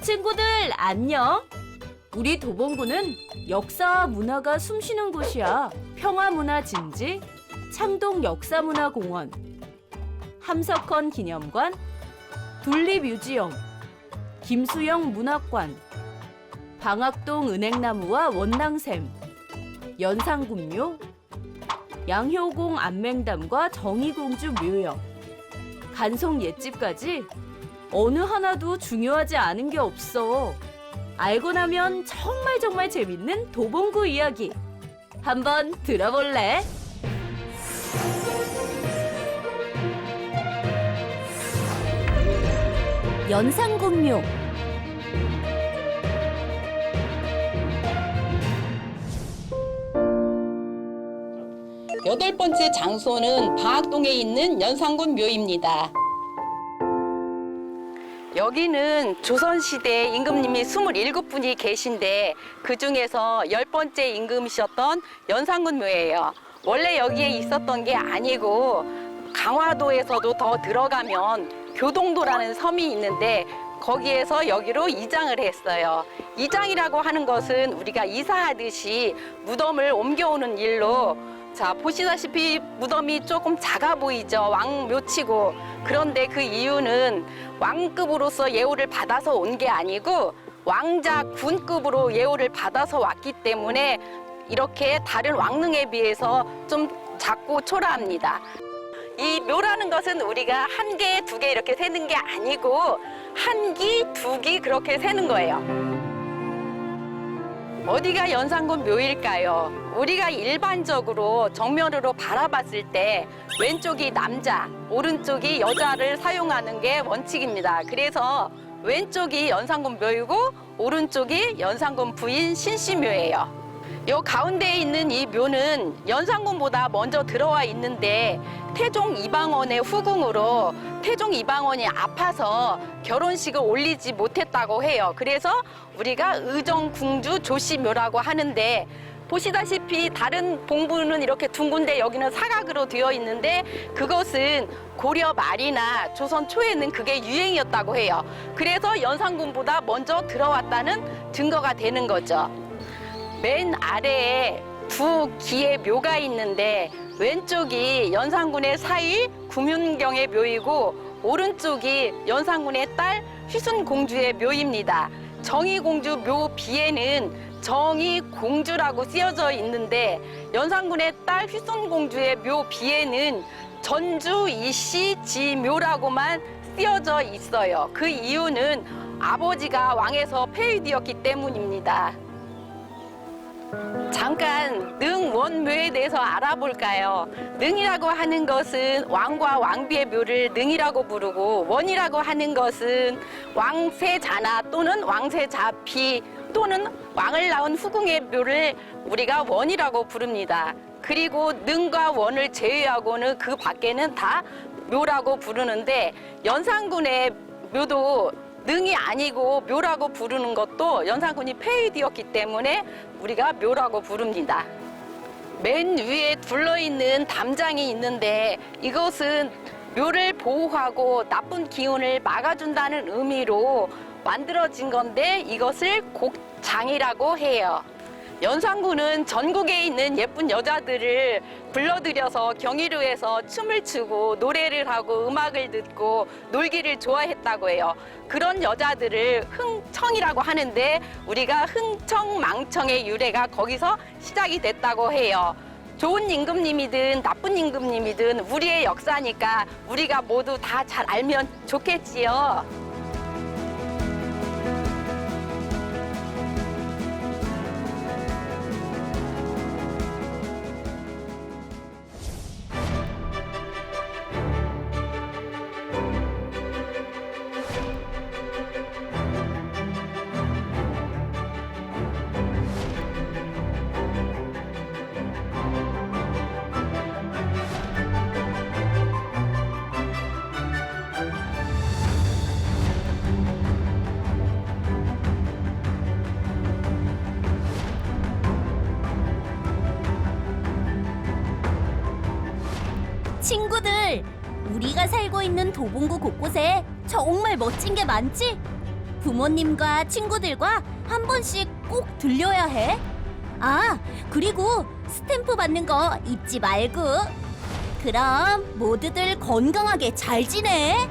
친구들 안녕. 우리 도봉구는 역사와 문화가 숨쉬는 곳이야. 평화문화진지, 창동 역사문화공원, 함석헌 기념관, 둘리뮤지엄, 김수영 문학관, 방학동 은행나무와 원낭샘, 연상군묘, 양효공 안맹담과 정의공주 묘역, 간송 옛집까지 어느 하나도 중요하지 않은 게 없어. 알고 나면 정말 정말 재밌는 도봉구 이야기. 한번 들어볼래? 연산군묘 여덟 번째 장소는 방학동에 있는 연산군 묘입니다. 여기는 조선시대 임금님이 27분이 계신데 그 중에서 열 번째 임금이셨던 연산군 묘예요. 원래 여기에 있었던 게 아니고 강화도에서도 더 들어가면 교동도라는 섬이 있는데 거기에서 여기로 이장을 했어요. 이장이라고 하는 것은 우리가 이사하듯이 무덤을 옮겨오는 일로 자 보시다시피 무덤이 조금 작아 보이죠 왕묘치고 그런데 그 이유는 왕급으로서 예우를 받아서 온 게 아니고 왕자 군급으로 예우를 받아서 왔기 때문에 이렇게 다른 왕릉에 비해서 좀 작고 초라합니다. 이 묘라는 것은 우리가 한 개, 두 개 이렇게 세는 게 아니고 한 기, 두 기 그렇게 세는 거예요. 어디가 연산군 묘일까요? 우리가 일반적으로 정면으로 바라봤을 때 왼쪽이 남자, 오른쪽이 여자를 사용하는 게 원칙입니다. 그래서 왼쪽이 연산군 묘이고 오른쪽이 연산군 부인 신씨묘예요. 요 가운데에 있는 이 묘는 연산군보다 먼저 들어와 있는데 태종 이방원의 후궁으로 태종 이방원이 아파서 결혼식을 올리지 못했다고 해요. 그래서 우리가 의정궁주 조씨묘라고 하는데 보시다시피 다른 봉부는 이렇게 둥근데 여기는 사각으로 되어 있는데 그것은 고려 말이나 조선 초에는 그게 유행이었다고 해요. 그래서 연산군보다 먼저 들어왔다는 증거가 되는 거죠. 맨 아래에 두 기의 묘가 있는데 왼쪽이 연산군의 사위 구문경의 묘이고 오른쪽이 연산군의 딸 휘순공주의 묘입니다. 정의공주 묘 비에는 정의공주라고 쓰여져 있는데 연산군의 딸 휘순공주의 묘 비에는 전주 이씨 지묘라고만 쓰여져 있어요. 그 이유는 아버지가 왕에서 폐위되었기 때문입니다. 잠깐 능 원묘에 대해서 알아볼까요? 능이라고 하는 것은 왕과 왕비의 묘를 능이라고 부르고 원이라고 하는 것은 왕세자나 또는 왕세자비 또는 왕을 낳은 후궁의 묘를 우리가 원이라고 부릅니다. 그리고 능과 원을 제외하고는 그 밖에는 다 묘라고 부르는데 연산군의 묘도 능이 아니고 묘라고 부르는 것도 연산군이 폐위되었기 때문에 우리가 묘라고 부릅니다. 맨 위에 둘러있는 담장이 있는데 이것은 묘를 보호하고 나쁜 기운을 막아준다는 의미로 만들어진 건데 이것을 곡장이라고 해요. 연산군은 전국에 있는 예쁜 여자들을 불러들여서 경의루에서 춤을 추고 노래를 하고 음악을 듣고 놀기를 좋아했다고 해요. 그런 여자들을 흥청이라고 하는데 우리가 흥청망청의 유래가 거기서 시작이 됐다고 해요. 좋은 임금님이든 나쁜 임금님이든 우리의 역사니까 우리가 모두 다 잘 알면 좋겠지요. 친구들, 우리가 살고 있는 도봉구 곳곳에 정말 멋진 게 많지? 부모님과 친구들과 한 번씩 꼭 들려야 해. 아, 그리고 스탬프 받는 거 잊지 말고. 그럼 모두들 건강하게 잘 지내.